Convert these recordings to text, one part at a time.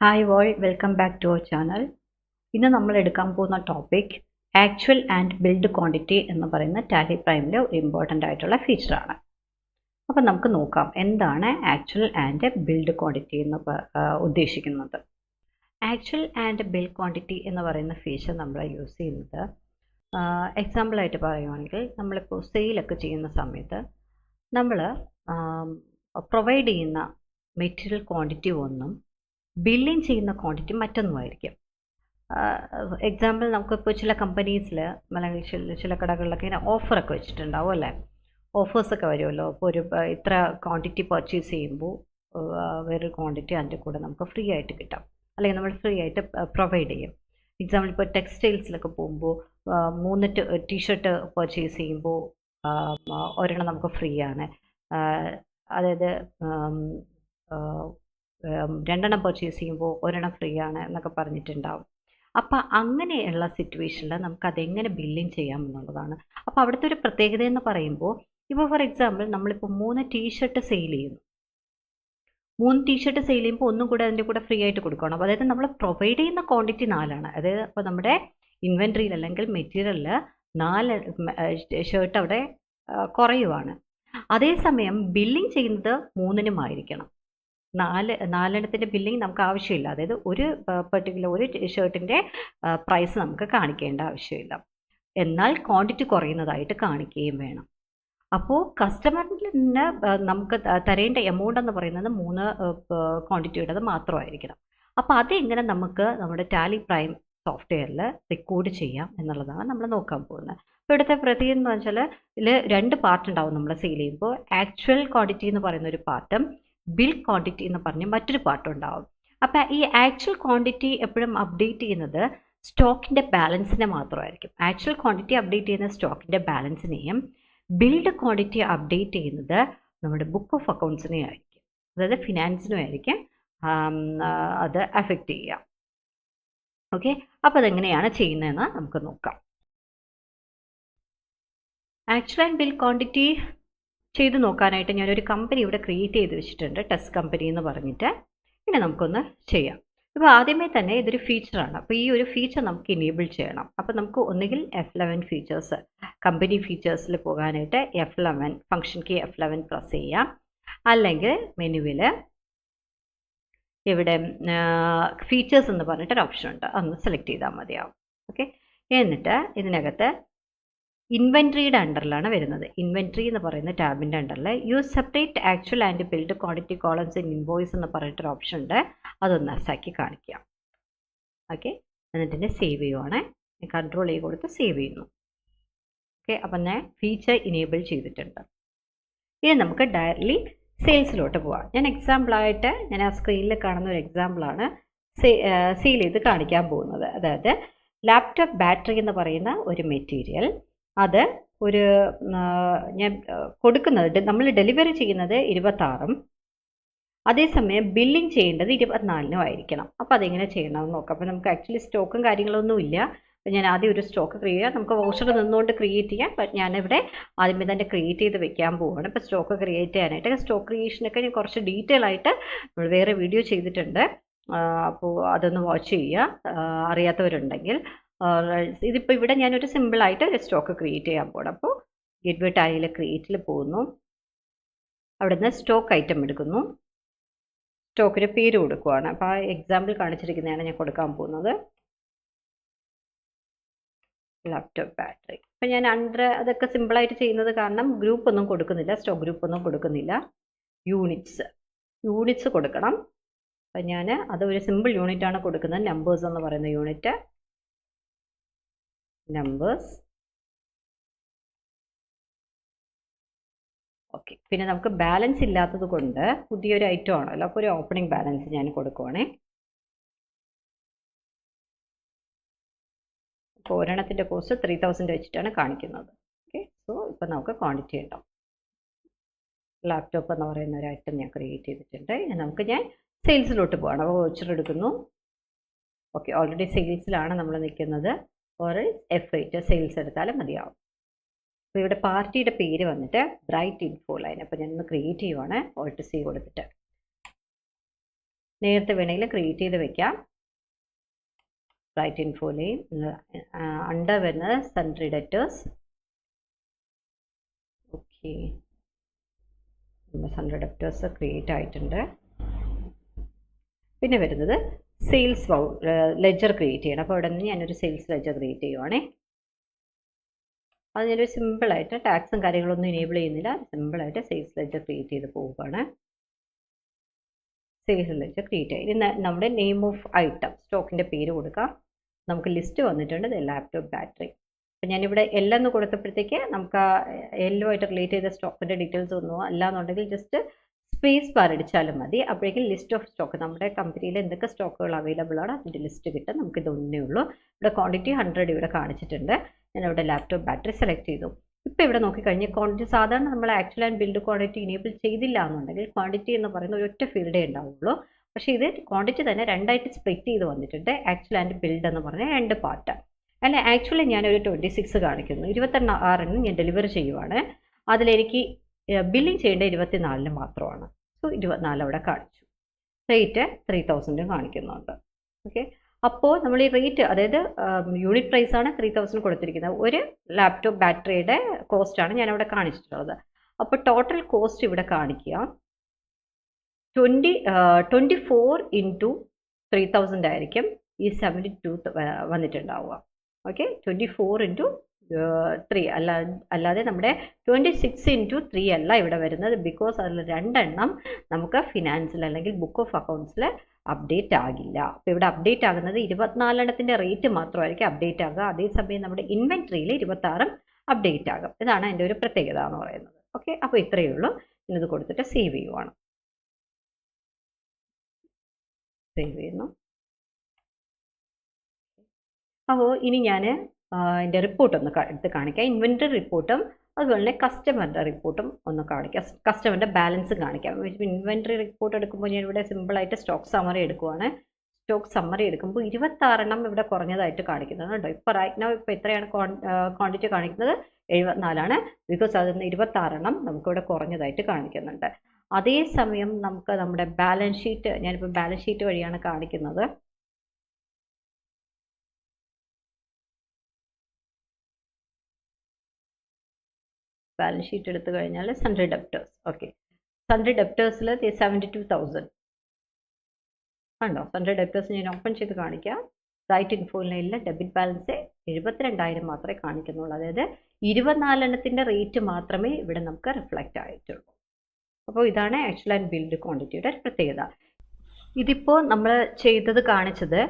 Hi all welcome back to our channel ഇന്ന് നമ്മൾ എടുക്കാൻ പോകുന്ന topic actual and build quantity എന്ന് പറയുന്ന ടാലി പ്രൈമിലെ ഒരു ഇമ്പോർട്ടന്റ് ആയിട്ടുള്ള ഫീച്ചറാണ് അപ്പോൾ നമുക്ക് നോക്കാം എന്താണ് ആക്ച്വൽ ആൻഡ് ബിൽഡ് ക്വാണ്ടിറ്റി എന്ന് ഉദ്ദേശിക്കുന്നത്. ആക്ച്വൽ ആൻഡ് ബിൽഡ് ക്വാണ്ടിറ്റി എന്ന് പറയുന്ന ഫീച്ചർ നമ്മൾ യൂസ് ചെയ്യുന്നത് എക്സാമ്പിളായിട്ട് പറയുവാണെങ്കിൽ നമ്മളിപ്പോൾ സെയിലൊക്കെ ചെയ്യുന്ന സമയത്ത് നമ്മൾ പ്രൊവൈഡ് ചെയ്യുന്ന മെറ്റീരിയൽ ക്വാണ്ടിറ്റി ഒന്നും ബില്ലിങ് ചെയ്യുന്ന ക്വാണ്ടിറ്റി മറ്റൊന്നുമായിരിക്കും. എക്സാമ്പിൾ നമുക്കിപ്പോൾ ചില കമ്പനീസിൽ അല്ലെങ്കിൽ ചില ചില കടകളിലൊക്കെ ഇങ്ങനെ ഓഫറൊക്കെ വെച്ചിട്ടുണ്ടാവും അല്ലേ? ഓഫേഴ്സൊക്കെ വരുമല്ലോ. അപ്പോൾ ഒരു ഇത്ര ക്വാണ്ടിറ്റി പർച്ചേസ് ചെയ്യുമ്പോൾ വേറൊരു ക്വാണ്ടിറ്റി അതിന്റെ കൂടെ നമുക്ക് ഫ്രീ ആയിട്ട് കിട്ടാം. അല്ലെങ്കിൽ നമ്മൾ ഫ്രീ ആയിട്ട് പ്രൊവൈഡ് ചെയ്യും. എക്സാമ്പിൾ ഇപ്പോൾ ടെക്സ്റ്റൈൽസിലൊക്കെ പോകുമ്പോൾ മൂന്ന് ടീഷർട്ട് പർച്ചേസ് ചെയ്യുമ്പോൾ ഒരെണ്ണം നമുക്ക് ഫ്രീ ആണ്. അതായത് രണ്ടെണ്ണം പർച്ചേസ് ചെയ്യുമ്പോൾ ഒരെണ്ണം ഫ്രീ ആണ് എന്നൊക്കെ പറഞ്ഞിട്ടുണ്ടാവും. അപ്പം അങ്ങനെയുള്ള സിറ്റുവേഷനിൽ നമുക്ക് അതെങ്ങനെ ബില്ലിങ് ചെയ്യാം എന്നുള്ളതാണ്. അപ്പോൾ അവിടുത്തെ ഒരു പ്രത്യേകത എന്ന് പറയുമ്പോൾ ഇപ്പോൾ ഫോർ എക്സാമ്പിൾ നമ്മളിപ്പോൾ മൂന്ന് ടീഷർട്ട് സെയിൽ ചെയ്യുന്നു. മൂന്ന് ടീഷർട്ട് സെയിൽ ചെയ്യുമ്പോൾ ഒന്നും കൂടെ അതിന്റെ കൂടെ ഫ്രീ ആയിട്ട് കൊടുക്കണം. അപ്പോൾ അതായത് നമ്മൾ പ്രൊവൈഡ് ചെയ്യുന്ന ക്വാണ്ടിറ്റി നാലാണ്. അതായത് അപ്പോൾ നമ്മുടെ ഇൻവെൻട്രിയിൽ അല്ലെങ്കിൽ മെറ്റീരിയലിൽ നാല് ഷർട്ട് അവിടെ കുറയുവാണ്. അതേസമയം ബില്ലിംഗ് ചെയ്യുന്നത് മൂന്നിനുമായിരിക്കണം നാല് നാലെണ്ണത്തിന്റെ ബില്ലിംഗ് നമുക്ക് ആവശ്യമില്ല. അതായത് ഒരു പെർട്ടിക്കുലർ ഒരു ഷർട്ടിന്റെ പ്രൈസ് നമുക്ക് കാണിക്കേണ്ട ആവശ്യമില്ല. എന്നാൽ ക്വാണ്ടിറ്റി കുറയുന്നതായിട്ട് കാണിക്കുകയും വേണം. അപ്പോൾ കസ്റ്റമറിന് നമുക്ക് തരേണ്ട എമൗണ്ട് എന്ന് പറയുന്നത് മൂന്ന് ക്വാണ്ടിറ്റിയുടേത് മാത്രമായിരിക്കണം. അപ്പോൾ അതെങ്ങനെ നമുക്ക് നമ്മുടെ ടാലി പ്രൈം സോഫ്റ്റ്വെയറിൽ റെക്കോർഡ് ചെയ്യാം എന്നുള്ളതാണ് നമ്മൾ നോക്കാൻ പോകുന്നത്. അപ്പോൾ ഇവിടുത്തെ പ്രതി എന്ന് വെച്ചാൽ ഇതിൽ രണ്ട് പാർട്ട് ഉണ്ടാവും നമ്മൾ സെയിൽ ചെയ്യുമ്പോൾ. ആക്ച്വൽ ക്വാണ്ടിറ്റി എന്ന് പറയുന്ന ഒരു പാർട്ടും ബിൽ ക്വാണ്ടിറ്റി എന്ന് പറഞ്ഞ് മറ്റൊരു പാർട്ട് ഉണ്ടാവും അപ്പോൾ ഈ ആക്ച്വൽ ക്വാണ്ടിറ്റി എപ്പോഴും അപ്ഡേറ്റ് ചെയ്യുന്നത് സ്റ്റോക്കിന്റെ ബാലൻസിനെ മാത്രമായിരിക്കും. ആക്ച്വൽ ക്വാണ്ടിറ്റി അപ്ഡേറ്റ് ചെയ്യുന്ന സ്റ്റോക്കിന്റെ ബാലൻസിനെയും ബിൽഡ് ക്വാണ്ടിറ്റി അപ്ഡേറ്റ് ചെയ്യുന്നത് നമ്മുടെ ബുക്ക് ഓഫ് അക്കൗണ്ട്സിനെ ആയിരിക്കും. അതായത് ഫിനാൻസിനും ആയിരിക്കും അത് അഫക്റ്റ് ചെയ്യുക. ഓക്കെ അപ്പോൾ അതെങ്ങനെയാണ് ചെയ്യുന്നതെന്ന് നമുക്ക് നോക്കാം. ആക്ച്വൽ ആൻഡ് ബിൽ ക്വാണ്ടിറ്റി ചെയ്ത് നോക്കാനായിട്ട് ഞാനൊരു കമ്പനി ഇവിടെ ക്രിയേറ്റ് ചെയ്ത് വെച്ചിട്ടുണ്ട്. ടെസ്റ്റ് കമ്പനി എന്ന് പറഞ്ഞിട്ട്. ഇനി നമുക്കൊന്ന് ചെയ്യാം. ഇപ്പോൾ ആദ്യമേ തന്നെ ഇതൊരു ഫീച്ചറാണ് അപ്പോൾ ഈ ഒരു ഫീച്ചർ നമുക്ക് ഇനേബിൾ ചെയ്യണം. അപ്പോൾ നമുക്ക് ഒന്നുകിൽ എഫ് ലെവൻ ഫീച്ചേഴ്സ് കമ്പനി ഫീച്ചേഴ്സിൽ പോകാനായിട്ട് F eleven function key F eleven press ചെയ്യാം. അല്ലെങ്കിൽ മെനുവിൽ ഇവിടെ ഫീച്ചേഴ്സ് എന്ന് പറഞ്ഞിട്ടൊരു ഓപ്ഷൻ ഉണ്ട്. അന്ന് സെലക്ട് ചെയ്താൽ മതിയാവും. ഓക്കെ എന്നിട്ട് ഇതിനകത്ത് ഇൻവെൻട്രിയുടെ അണ്ടറിലാണ് വരുന്നത്. ഇൻവെൻട്രി എന്ന് പറയുന്ന ടാബിന്റെ അണ്ടറിൽ use separate actual and build quantity columns in invoice എന്ന് പറഞ്ഞിട്ടൊരു ഓപ്ഷൻ ഉണ്ട്. അതൊന്ന് അസാക്കി കാണിക്കുക. ഓക്കെ എന്നിട്ട് തന്നെ സേവ് ചെയ്യുവാണേ. കൺട്രോൾ ചെയ്ത് കൊടുത്ത് സേവ് ചെയ്യുന്നു. ഓക്കെ അപ്പം ഞാൻ ഫീച്ചർ ഇനേബിൾ ചെയ്തിട്ടുണ്ട്. ഇനി നമുക്ക് ഡയറക്ട്ലി സെയിൽസിലോട്ട് പോവാം. ഞാൻ എക്സാമ്പിളായിട്ട് ഞാൻ ആ സ്ക്രീനിൽ കാണുന്ന ഒരു എക്സാമ്പിളാണ് സെയിൽ ചെയ്ത് കാണിക്കാൻ പോകുന്നത്. അതായത് ലാപ്ടോപ്പ് ബാറ്ററി എന്ന് പറയുന്ന ഒരു മെറ്റീരിയൽ അത് ഒരു ഞാൻ കൊടുക്കുന്നത് നമ്മൾ ഡെലിവറി ചെയ്യുന്നത് ഇരുപത്താറും. അതേസമയം ബില്ലിംഗ് ചെയ്യേണ്ടത് ഇരുപത്തിനാലിനും ആയിരിക്കണം. അപ്പോൾ അതെങ്ങനെ ചെയ്യണമെന്ന് നോക്കാം. അപ്പോൾ നമുക്ക് ആക്ച്വലി സ്റ്റോക്കും കാര്യങ്ങളൊന്നും ഇല്ല. അപ്പോൾ ഞാൻ ആദ്യം ഒരു സ്റ്റോക്ക് ക്രിയേറ്റ് ചെയ്യാം. നമുക്ക് വൗച്ചർ നിന്നുകൊണ്ട് ക്രിയേറ്റ് ചെയ്യാം. ബട്ട് ഞാനിവിടെ ആദ്യമേ തന്നെ ക്രിയേറ്റ് ചെയ്ത് വെക്കാൻ പോവുകയാണ് ഇപ്പോൾ സ്റ്റോക്ക് ക്രിയേറ്റ് ചെയ്യാനായിട്ട് സ്റ്റോക്ക് ക്രിയേഷനൊക്കെ ഞാൻ കുറച്ച് ഡീറ്റെയിൽ ആയിട്ട് നമ്മൾ വേറെ വീഡിയോ ചെയ്തിട്ടുണ്ട്. അപ്പോൾ അതൊന്ന് വാച്ച് ചെയ്യുക. അറിയാത്തവരുണ്ടെങ്കിൽ ഇതിപ്പോൾ ഇവിടെ ഞാനൊരു സിമ്പിളായിട്ട് ഒരു സ്റ്റോക്ക് ക്രിയേറ്റ് ചെയ്യാൻ പോകണം അപ്പോൾ ഗെറ്റ് ടാലിയിൽ ക്രിയേറ്റിൽ പോകുന്നു. അവിടുന്ന് സ്റ്റോക്ക് ഐറ്റം എടുക്കുന്നു. സ്റ്റോക്കിന് പേര് കൊടുക്കുവാണ്. അപ്പോൾ ആ എക്സാമ്പിൾ കാണിച്ചിരിക്കുന്നതാണ് ഞാൻ കൊടുക്കാൻ പോകുന്നത്. ലാപ്ടോപ്പ് ബാറ്ററി അപ്പം ഞാൻ അണ്ടർ അതൊക്കെ സിമ്പിളായിട്ട് ചെയ്യുന്നത് കാരണം ഗ്രൂപ്പ് ഒന്നും കൊടുക്കുന്നില്ല. സ്റ്റോക്ക് ഗ്രൂപ്പ് ഒന്നും കൊടുക്കുന്നില്ല. യൂണിറ്റ്സ് യൂണിറ്റ്സ് കൊടുക്കണം. അപ്പം ഞാൻ അത് ഒരു സിമ്പിൾ യൂണിറ്റാണ് കൊടുക്കുന്നത്. നമ്പേഴ്സ് എന്ന് പറയുന്ന യൂണിറ്റ് നമ്പേഴ്സ് ഓക്കെ പിന്നെ നമുക്ക് ബാലൻസ് ഇല്ലാത്തത് കൊണ്ട് പുതിയൊരു ഐറ്റം ആണല്ലോ. അപ്പോൾ ഒരു ഓപ്പണിംഗ് ബാലൻസ് ഞാൻ കൊടുക്കുവാണേ. അപ്പോൾ ഒരെണ്ണത്തിന്റെ കോസ്റ്റ് ത്രീ തൗസൻഡ് വെച്ചിട്ടാണ് കാണിക്കുന്നത്. ഓക്കെ സോ ഇപ്പോൾ നമുക്ക് ക്വാണ്ടിറ്റി ഉണ്ടാവും ലാപ്ടോപ്പ് എന്ന് പറയുന്ന ഒരു ഐറ്റം ഞാൻ ക്രിയേറ്റ് ചെയ്തിട്ടുണ്ട്. ഇനി നമുക്ക് ഞാൻ സെയിൽസിലോട്ട് പോകണം അപ്പോൾ വോച്ചർ എടുക്കുന്നു. ഓക്കെ ഓൾറെഡി സെയിൽസിലാണ് നമ്മൾ നിൽക്കുന്നത്. ഒരു എഫ് ഐറ്റ് സെയിൽസ് എടുത്താലും മതിയാവും. അപ്പോൾ ഇവിടെ പാർട്ടിയുടെ പേര് വന്നിട്ട് ബ്രൈറ്റ് ഇൻഫോ ലൈൻ അപ്പോൾ ഞാനൊന്ന് ക്രിയേറ്റ് ചെയ്യുവാണ്. ഓൾട്ട് സി കൊടുത്തിട്ട്. നേരത്തെ വേണമെങ്കിൽ ക്രിയേറ്റ് ചെയ്ത് വെക്കാം. ഇൻഫോ ലൈൻ അണ്ടർ വരുന്നത് sundry debtors okay sundry debtors create ആയിട്ടുണ്ട്. പിന്നെ വരുന്നത് സെയിൽസ് ലെജർ ക്രിയേറ്റ് ചെയ്യണം. അപ്പോൾ അവിടെ നിന്ന് ഞാനൊരു സെയിൽസ് ലെജർ ക്രിയേറ്റ് ചെയ്യുവാണേ. അത് ഞാനൊരു സിമ്പിളായിട്ട് ടാക്സും കാര്യങ്ങളൊന്നും ഇനേബിൾ ചെയ്യുന്നില്ല. സിമ്പിളായിട്ട് സെയിൽസ് ലെജർ ക്രിയേറ്റ് ചെയ്ത് പോവുകയാണ് സെയിൽസ് ലെജർ ക്രിയേറ്റ് ആയി. ഇനി നമ്മുടെ നെയിം ഓഫ് ഐറ്റം സ്റ്റോക്കിന്റെ പേര് കൊടുക്കാം. നമുക്ക് ലിസ്റ്റ് വന്നിട്ടുണ്ട്. ലാപ്ടോപ്പ് ബാറ്ററി അപ്പം ഞാനിവിടെ എല്ലാം എന്ന് കൊടുത്തപ്പോഴത്തേക്ക് നമുക്ക് ആ എല്ലുമായിട്ട് റിലേറ്റ് ചെയ്ത സ്റ്റോക്കിന്റെ ഡീറ്റെയിൽസ് ഒന്നും അല്ല എന്നുണ്ടെങ്കിൽ ജസ്റ്റ് സ്പേസ് ബാർ അടിച്ചാലും മതി. അപ്പോഴേക്കും ലിസ്റ്റ് ഓഫ് സ്റ്റോക്ക് നമ്മുടെ കമ്പനിയിൽ എന്തൊക്കെ സ്റ്റോക്കുകൾ അവൈലബിൾ ആണ് അതിന്റെ ലിസ്റ്റ് കിട്ടും. നമുക്ക് ഇതൊന്നേ ഉള്ളൂ. ഇവിടെ ക്വാണ്ടിറ്റി ഹൺഡ്രഡ് ഇവിടെ കാണിച്ചിട്ടുണ്ട്. ഞാൻ ഇവിടെ ലാപ്ടോപ്പ് ബാറ്ററി സെലക്ട് ചെയ്തു. ഇപ്പോൾ ഇവിടെ നോക്കിക്കഴിഞ്ഞാൽ ക്വാണ്ടിറ്റി സാധാരണ നമ്മൾ actual and build quantity enable ചെയ്തില്ല എന്നുണ്ടെങ്കിൽ ക്വാണ്ടിറ്റി എന്ന് പറയുന്ന ഒരൊറ്റ ഫീൽഡേ ഉണ്ടാവുള്ളൂ. പക്ഷേ ഇത് ക്വാണ്ടിറ്റി തന്നെ രണ്ടായിട്ട് സ്പ്ലിറ്റ് ചെയ്ത് വന്നിട്ടുണ്ട്. ആക്ച്വൽ ആൻഡ് ബിൽഡ് എന്ന് പറഞ്ഞ രണ്ട് പാർട്ട് അല്ല ആക്ച്വലി ഞാനൊരു ട്വന്റി സിക്സ് കാണിക്കുന്നു. ഇരുപത്തെണ്ണ ആറെണ്ണം ഞാൻ ഡെലിവറി ചെയ്യുവാണ്. അതിലെനിക്ക് ബില്ലിംഗ് ചെയ്യേണ്ട ഇരുപത്തിനാലിന് മാത്രമാണ്. സോ ഇരുപത്തിനാല് അവിടെ കാണിച്ചു. റേറ്റ് ത്രീ തൗസൻഡും കാണിക്കുന്നുണ്ട്. ഓക്കെ അപ്പോൾ നമ്മൾ ഈ റേറ്റ് അതായത് യൂണിറ്റ് പ്രൈസ് ആണ് ത്രീ തൗസൻഡ് കൊടുത്തിരിക്കുന്നത്. ഒരു ലാപ്ടോപ്പ് ബാറ്ററിയുടെ കോസ്റ്റാണ് ഞാൻ അവിടെ കാണിച്ചിട്ടുള്ളത്. അപ്പോൾ ടോട്ടൽ കോസ്റ്റ് ഇവിടെ കാണിക്കുക. Twenty twenty four into three thousand ആയിരിക്കും ഈ seventy two വന്നിട്ടുണ്ടാവുക. Okay twenty four into three അല്ല അല്ലാതെ നമ്മുടെ ട്വന്റി സിക്സ് ഇന്റു ത്രീ അല്ല ഇവിടെ വരുന്നത്. ബിക്കോസ് അതിൽ രണ്ടെണ്ണം നമുക്ക് ഫിനാൻസിൽ അല്ലെങ്കിൽ ബുക്ക് ഓഫ് അക്കൗണ്ട്സിൽ അപ്ഡേറ്റ് ആകില്ല. അപ്പോൾ ഇവിടെ അപ്ഡേറ്റ് ആകുന്നത് ഇരുപത്തിനാലെണ്ണത്തിന്റെ റേറ്റ് മാത്രമായിരിക്കും അപ്ഡേറ്റ് ആകുക. അതേസമയം നമ്മുടെ ഇൻവെൻട്രിയിൽ ഇരുപത്താറും അപ്ഡേറ്റ് ആകും. ഇതാണ് അതിന്റെ ഒരു പ്രത്യേകത എന്ന് പറയുന്നത്. ഓക്കെ അപ്പോൾ ഇത്രയേ ഉള്ളൂ. ഇന്നത് കൊടുത്തിട്ട് സേവ് ചെയ്യുവാണ്. സേവ് ചെയ്യുന്നു. അപ്പോൾ ഇനി ഞാൻ എന്റെ റിപ്പോർട്ട് ഒന്ന് എടുത്ത് കാണിക്കുക ഇൻവെന്ററി റിപ്പോർട്ടും അതുപോലെ തന്നെ കസ്റ്റമറിന്റെ റിപ്പോർട്ടും ഒന്ന് കാണിക്കാം. കസ്റ്റമറിന്റെ ബാലൻസ് കാണിക്കാം. ഇൻവെന്ററി റിപ്പോർട്ട് എടുക്കുമ്പോൾ ഞാൻ ഇവിടെ സിമ്പിളായിട്ട് സ്റ്റോക്ക് സമ്മറി എടുക്കുവാണ്. സ്റ്റോക്ക് സമ്മറി എടുക്കുമ്പോൾ ഇരുപത്താറെണ്ണം ഇവിടെ കുറഞ്ഞതായിട്ട് കാണിക്കുന്നത് കേട്ടോ. ഇപ്പോൾ റൈറ്റ് നൗ ഇപ്പോൾ എത്രയാണ് ക്വാണ്ടിറ്റി കാണിക്കുന്നത്? എഴുപത്തിനാലാണ്. ബിക്കോസ് അതിൽ നിന്ന് ഇരുപത്താറെണ്ണം നമുക്കിവിടെ കുറഞ്ഞതായിട്ട് കാണിക്കുന്നുണ്ട്. അതേസമയം നമുക്ക് നമ്മുടെ ബാലൻസ് ഷീറ്റ് ഞാനിപ്പോൾ ബാലൻസ് ഷീറ്റ് വഴിയാണ് കാണിക്കുന്നത്. ബാലൻസ് ഷീറ്റ് എടുത്തു കഴിഞ്ഞാൽ സൺഡ്രി ഡെപ്റ്റേഴ്സ് ഓക്കെ സൺഡ്രി ഡെപ്റ്റേഴ്സിൽ സെവന്റി ടു തൗസൻഡ് കണ്ടോ? സൺഡ്രി ഡെപ്റ്റേഴ്സ് ഞാൻ ഓപ്പൺ ചെയ്ത് കാണിക്കാം. റൈറ്റ് ഇൻഫോയിലില്ല ഡെബിറ്റ് ബാലൻസ് എഴുപത്തിരണ്ടായിരം മാത്രമേ കാണിക്കുന്നുള്ളൂ. അതായത് ഇരുപത്തിനാലെണ്ണത്തിന്റെ റേറ്റ് മാത്രമേ ഇവിടെ നമുക്ക് റിഫ്ലക്റ്റ് ആയിട്ടുള്ളൂ. അപ്പോൾ ഇതാണ് ആക്ച്വൽ ആൻഡ് ബിൽഡ് ക്വാണ്ടിറ്റിയുടെ പ്രത്യേകത. ഇതിപ്പോൾ നമ്മൾ ചെയ്തത് കാണിച്ചത്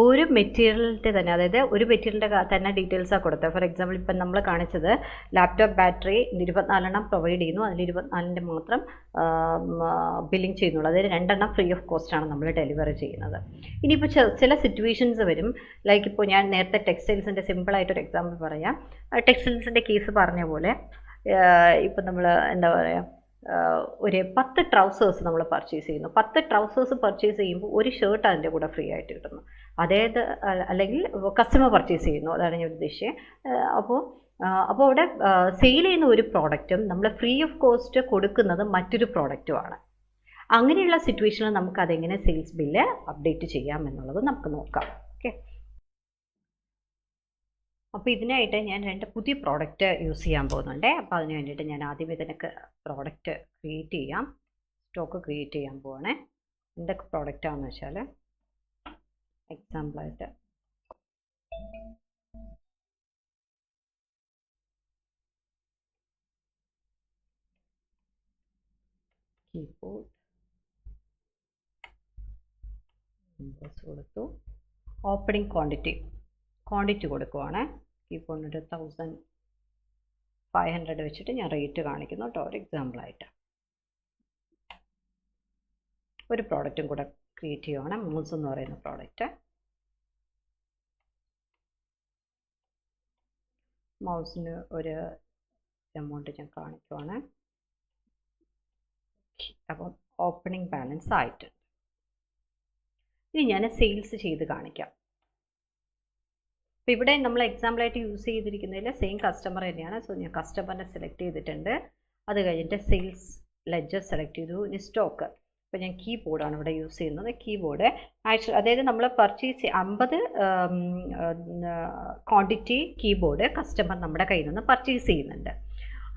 ഒരു മെറ്റീരിയലിന്റെ തന്നെ അതായത് ഒരു മെറ്റീരിയലിന്റെ തന്നെ ഡീറ്റെയിൽസാണ് കൊടുത്തത്. ഫോർ എക്സാമ്പിൾ ഇപ്പം നമ്മൾ കാണിച്ചത് ലാപ്ടോപ്പ് ബാറ്ററി ഇരുപത്തിനാലെണ്ണം പ്രൊവൈഡ് ചെയ്യുന്നു. അതിൽ ഇരുപത്തിനാലിന്റെ മാത്രം ബില്ലിംഗ് ചെയ്യുന്നുള്ളൂ. അതായത് രണ്ടെണ്ണം ഫ്രീ ഓഫ് കോസ്റ്റാണ് നമ്മൾ ഡെലിവറി ചെയ്യുന്നത്. ഇനിയിപ്പോൾ ചില സിറ്റുവേഷൻസ് വരും. ലൈക്ക് ഇപ്പോൾ ഞാൻ നേരത്തെ ടെക്സ്റ്റൈൽസിന്റെ സിമ്പിളായിട്ടൊരു എക്സാമ്പിൾ പറയാം. ടെക്സ്റ്റൈൽസിന്റെ കേസ് പറഞ്ഞ പോലെ ഇപ്പം നമ്മൾ എന്താ പറയുക ഒരു പത്ത് ട്രൗസേഴ്സ് നമ്മൾ പർച്ചേസ് ചെയ്യുന്നു. പത്ത് ട്രൗസേഴ്സ് പർച്ചേസ് ചെയ്യുമ്പോൾ ഒരു ഷർട്ട് അതിന്റെ കൂടെ ഫ്രീ ആയിട്ട് കിട്ടുന്നു. അതായത് അല്ലെങ്കിൽ കസ്റ്റമർ പർച്ചേസ് ചെയ്യുന്നു. അതാണ് ഞാൻ ഉദ്ദേശിച്ചത് അപ്പോൾ അപ്പോൾ അവിടെ സെയിൽ ചെയ്യുന്ന ഒരു പ്രോഡക്റ്റും നമ്മൾ ഫ്രീ ഓഫ് കോസ്റ്റ് കൊടുക്കുന്നത് മറ്റൊരു പ്രോഡക്റ്റുമാണ് അങ്ങനെയുള്ള സിറ്റുവേഷനിൽ നമുക്ക് അതെങ്ങനെ സെയിൽസ് ബില്ല് അപ്ഡേറ്റ് ചെയ്യാം എന്നുള്ളത് നമുക്ക് നോക്കാം. ഓക്കെ? അപ്പോൾ ഇതിനായിട്ട് ഞാൻ രണ്ട് പുതിയ പ്രോഡക്റ്റ് യൂസ് ചെയ്യാൻ പോകുന്നുണ്ട്. അപ്പോൾ അതിന് വേണ്ടിയിട്ട് ഞാൻ ആദ്യം ഇതിനൊക്കെ പ്രോഡക്റ്റ് ക്രിയേറ്റ് ചെയ്യാം. സ്റ്റോക്ക് ക്രിയേറ്റ് ചെയ്യാൻ പോവാണേ. എന്തൊക്കെ പ്രോഡക്റ്റാണെന്ന് വെച്ചാൽ എക്സാമ്പിളായിട്ട് കീബോർഡ് നമ്പേഴ്സ് കൊടുത്തു. ഓപ്പണിംഗ് ക്വാണ്ടിറ്റി ക്വാണ്ടിറ്റി കൊടുക്കുവാണ്. കീബോർഡിന് ഒരു തൗസൻഡ് ഫൈവ് ഹൺഡ്രഡ് വെച്ചിട്ട് ഞാൻ റേറ്റ് കാണിക്കുന്നു കേട്ടോ ഒരു എക്സാമ്പിളായിട്ട് ഒരു പ്രോഡക്റ്റും കൂടെ ക്രിയേറ്റ് ചെയ്യുവാണ് മൂസ് എന്ന് പറയുന്ന പ്രോഡക്റ്റ് മൗസിന് ഒരു എമൗണ്ട് ഞാൻ കാണിക്കുവാണ്. അപ്പം ഓപ്പണിംഗ് ബാലൻസ് ആയിട്ടുണ്ട് ഇനി ഞാൻ സെയിൽസ് ചെയ്ത് കാണിക്കാം. അപ്പോൾ ഇവിടെ നമ്മൾ എക്സാമ്പിളായിട്ട് യൂസ് ചെയ്തിരിക്കുന്നതിൽ സെയിം കസ്റ്റമർ തന്നെയാണ്. സോ ഞാൻ കസ്റ്റമറിനെ സെലക്ട് ചെയ്തിട്ടുണ്ട്. അത് കഴിഞ്ഞിട്ട് സെയിൽസ് ലെജർ സെലക്ട് ചെയ്തു. ഇനി സ്റ്റോക്ക് ഇപ്പോൾ ഞാൻ കീബോർഡാണ് ഇവിടെ യൂസ് ചെയ്യുന്നത്. കീബോർഡ് ആക്ച്വലി അതായത് നമ്മൾ പർച്ചേസ് അമ്പത് ക്വാണ്ടിറ്റി കീബോർഡ് കസ്റ്റമർ നമ്മുടെ കയ്യിൽ നിന്ന് പർച്ചേസ് ചെയ്യുന്നുണ്ട്.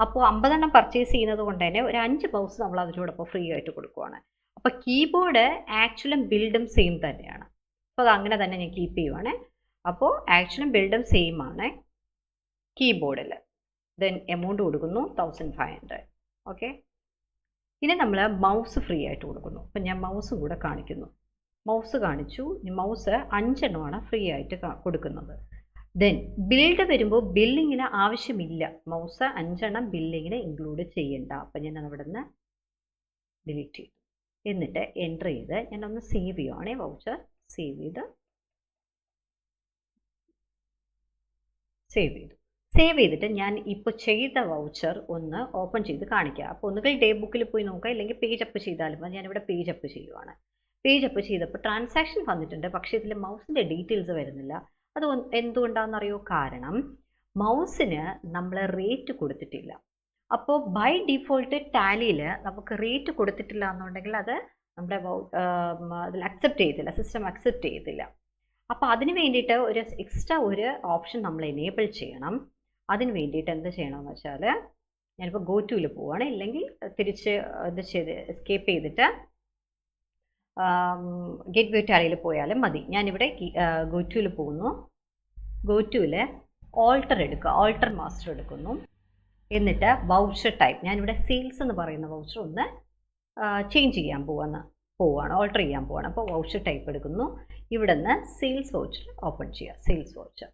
അപ്പോൾ അമ്പതെണ്ണം പർച്ചേസ് ചെയ്യുന്നത് കൊണ്ട് തന്നെ ഒരു അഞ്ച് ബൗസ് നമ്മൾ അതിനോടൊപ്പം ഫ്രീ ആയിട്ട് കൊടുക്കുവാണ്. അപ്പോൾ കീബോർഡ് ആക്ച്വലും ബിൽഡും സെയിം തന്നെയാണ്. അപ്പോൾ അങ്ങനെ തന്നെ ഞാൻ കീപ്പ് ചെയ്യുവാണ്. അപ്പോൾ ആക്ച്വലും ബിൽഡും സെയിം ആണ് കീബോർഡിൽ ദെൻ എമൗണ്ട് കൊടുക്കുന്നു തൗസൻഡ് ഫൈവ് ഹൺഡ്രഡ് ഓക്കെ ഇനി നമ്മൾ മൗസ് ഫ്രീ ആയിട്ട് കൊടുക്കുന്നു. അപ്പം ഞാൻ മൗസ് കൂടെ കാണിക്കുന്നു. മൗസ് കാണിച്ചു. മൗസ് അഞ്ചെണ്ണമാണ് ഫ്രീ ആയിട്ട് കൊടുക്കുന്നത്. ദെൻ ബിൽഡ് വരുമ്പോൾ ബില്ലിങ്ങിന് ആവശ്യമില്ല. മൗസ് അഞ്ചെണ്ണം ബില്ലിങ്ങിന് ഇൻക്ലൂഡ് ചെയ്യണ്ട. അപ്പം ഞാൻ അവിടെ നിന്ന് ഡിലീറ്റ് ചെയ്തു. എന്നിട്ട് എന്റർ ചെയ്ത് ഞാനൊന്ന് സേവ് ചെയ്യുവാണേ. വൗച്ചർ സേവ് ചെയ്ത് സേവ് ചെയ്തു. സേവ് ചെയ്തിട്ട് ഞാൻ ഇപ്പോൾ ചെയ്ത വൗച്ചർ ഒന്ന് ഓപ്പൺ ചെയ്ത് കാണിക്കുക അപ്പോൾ ഒന്നുകിൽ ഡേ ബുക്കിൽ പോയി നോക്കുക ഇല്ലെങ്കിൽ പേജ് അപ്പ് ചെയ്താലും മതി. ഞാനിവിടെ പേജ് അപ്പ് ചെയ്യുവാണ്. പേജ് അപ്പ് ചെയ്തപ്പോൾ ട്രാൻസാക്ഷൻ വന്നിട്ടുണ്ട് പക്ഷേ ഇതിൽ മൗസിന്റെ ഡീറ്റെയിൽസ് വരുന്നില്ല. അത് എന്തുകൊണ്ടാണെന്നറിയോ? കാരണം മൗസിന് നമ്മൾ റേറ്റ് കൊടുത്തിട്ടില്ല. അപ്പോൾ ബൈ ഡിഫോൾട്ട് ടാലിയിൽ നമുക്ക് റേറ്റ് കൊടുത്തിട്ടില്ല എന്നുണ്ടെങ്കിൽ അത് നമ്മുടെ അതിൽ അക്സെപ്റ്റ് ചെയ്തില്ല സിസ്റ്റം അക്സെപ്റ്റ് ചെയ്തില്ല അപ്പോൾ അതിന് വേണ്ടിയിട്ട് ഒരു എക്സ്ട്രാ ഒരു ഓപ്ഷൻ നമ്മൾ എനേബിൾ ചെയ്യണം. അതിന് വേണ്ടിയിട്ട് എന്ത് ചെയ്യണമെന്ന് വെച്ചാൽ ഞാനിപ്പോൾ ഗോ ടുവിൽ പോവുകയാണ് ഇല്ലെങ്കിൽ തിരിച്ച് ഇത് ചെയ്ത് എസ്കേപ്പ് ചെയ്തിട്ട് ഗേറ്റ് വേ ടാലിയിൽ പോയാലും മതി. ഞാനിവിടെ ഗോ ടുവിൽ പോകുന്നു. ഗോ ടുവിൽ ഓൾട്ടർ എടുക്കുക. ഓൾട്ടർ മാസ്റ്റർ എടുക്കുന്നു. എന്നിട്ട് വൗച്ചർ ടൈപ്പ് ഞാനിവിടെ സെയിൽസ് എന്ന് പറയുന്ന വൗച്ചർ ഒന്ന് ചേഞ്ച് ചെയ്യാൻ പോവാണ് പോവാണ്. ഓൾട്ടർ ചെയ്യാൻ പോവാണ്. അപ്പോൾ വൗച്ചർ ടൈപ്പ് എടുക്കുന്നു. ഇവിടെ നിന്ന് സെയിൽസ് വൗച്ചർ ഓപ്പൺ ചെയ്യുക സെയിൽസ് വൗച്ചർ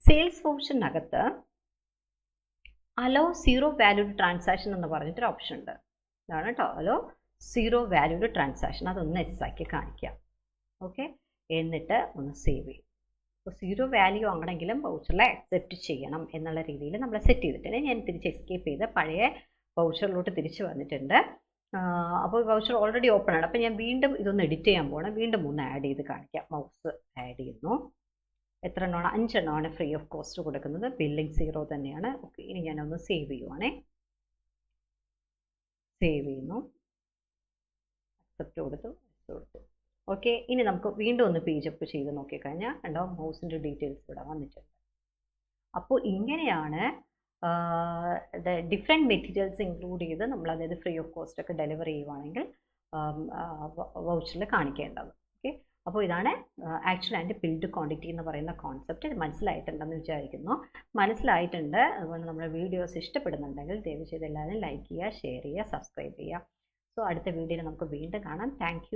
സെയിൽസ് വൗച്ചറിനകത്ത് അലോ സീറോ വാല്യൂഡ് ട്രാൻസാക്ഷൻ എന്ന് പറഞ്ഞിട്ടൊരു ഓപ്ഷൻ ഉണ്ട്. ഇതാണ് കേട്ടോ അലോ സീറോ വാല്യൂഡ് ട്രാൻസാക്ഷൻ അതൊന്ന് എസ് ആക്കി കാണിക്കാം. ഓക്കെ എന്നിട്ട് ഒന്ന് സേവ് ചെയ്യും. അപ്പോൾ സീറോ വാല്യൂ ആണെങ്കിലും വൗച്ചറിൽ അക്സെപ്റ്റ് ചെയ്യണം എന്നുള്ള രീതിയിൽ നമ്മൾ സെറ്റ് ചെയ്തിട്ടുണ്ട്. ഞാൻ തിരിച്ച് എസ്കേപ്പ് ചെയ്ത് പഴയ വൗച്ചറിലോട്ട് തിരിച്ച് വന്നിട്ടുണ്ട്. അപ്പോൾ വൗച്ചർ ഓൾറെഡി ഓപ്പൺ ആണ്. അപ്പോൾ ഞാൻ വീണ്ടും ഇതൊന്ന് എഡിറ്റ് ചെയ്യാൻ പോകണം വീണ്ടും ഒന്ന് ആഡ് ചെയ്ത് കാണിക്കാം. മൗസ് ആഡ് ചെയ്യുന്നു. എത്ര എണ്ണമാണ് അഞ്ചെണ്ണമാണ് ഫ്രീ ഓഫ് കോസ്റ്റ് കൊടുക്കുന്നത് ബില്ലിംഗ് സീറോ തന്നെയാണ് ഓക്കെ ഇനി ഞാനൊന്ന് സേവ് ചെയ്യുവാണേ സേവ് ചെയ്യുന്നു അക്സെപ്റ്റ് കൊടുത്തു കൊടുത്തു ഓക്കെ ഇനി നമുക്ക് വീണ്ടും ഒന്ന് പേജ് അപ്പ് ചെയ്ത് നോക്കിക്കഴിഞ്ഞാൽ കണ്ടോ മൗസിന്റെ ഡീറ്റെയിൽസ് ഇവിടെ വന്നിട്ടുണ്ട് അപ്പോൾ ഇങ്ങനെയാണ് ഡിഫറെന്റ് മെറ്റീരിയൽസ് ഇൻക്ലൂഡ് ചെയ്ത് നമ്മൾ അതായത് ഫ്രീ ഓഫ് കോസ്റ്റ് ഒക്കെ ഡെലിവറി ചെയ്യുവാണെങ്കിൽ വൗച്ചറിൽ കാണിക്കേണ്ടത് അപ്പോൾ ഇതാണ് ആക്ച്വൽ ആൻഡ് ബിൽഡ് ക്വാണ്ടിറ്റി എന്ന് പറയുന്ന കോൺസെപ്റ്റ് മനസ്സിലായിട്ടുണ്ടെന്ന് വിചാരിക്കുന്നു. മനസ്സിലായിട്ടുണ്ട്. അതുപോലെ നമ്മുടെ വീഡിയോസ് ഇഷ്ടപ്പെടുന്നുണ്ടെങ്കിൽ ദയവ് ചെയ്ത് എല്ലാവരും ലൈക്ക് ചെയ്യുക ഷെയർ ചെയ്യുക സബ്സ്ക്രൈബ് ചെയ്യുക. സോ അടുത്ത വീഡിയോയിൽ നമുക്ക് വീണ്ടും കാണാം. താങ്ക്